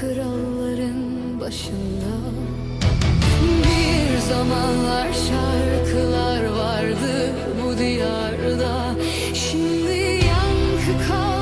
kralların başında. Bir zamanlar şarkılar vardı bu diyarda. Şimdi yankı kal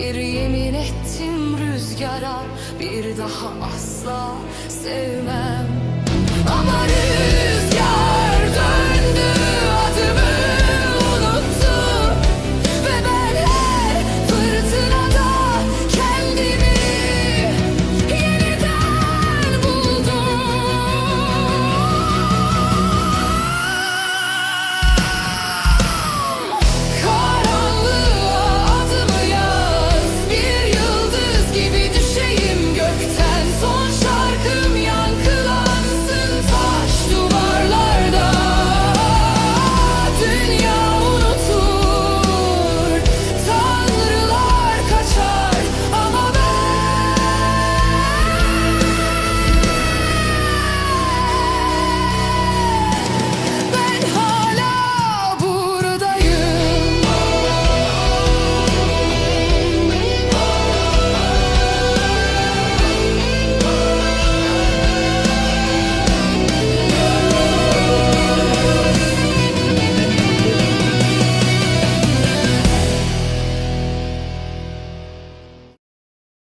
Bir yemin ettim rüzgara Bir daha asla sevmem. Ama rüzgara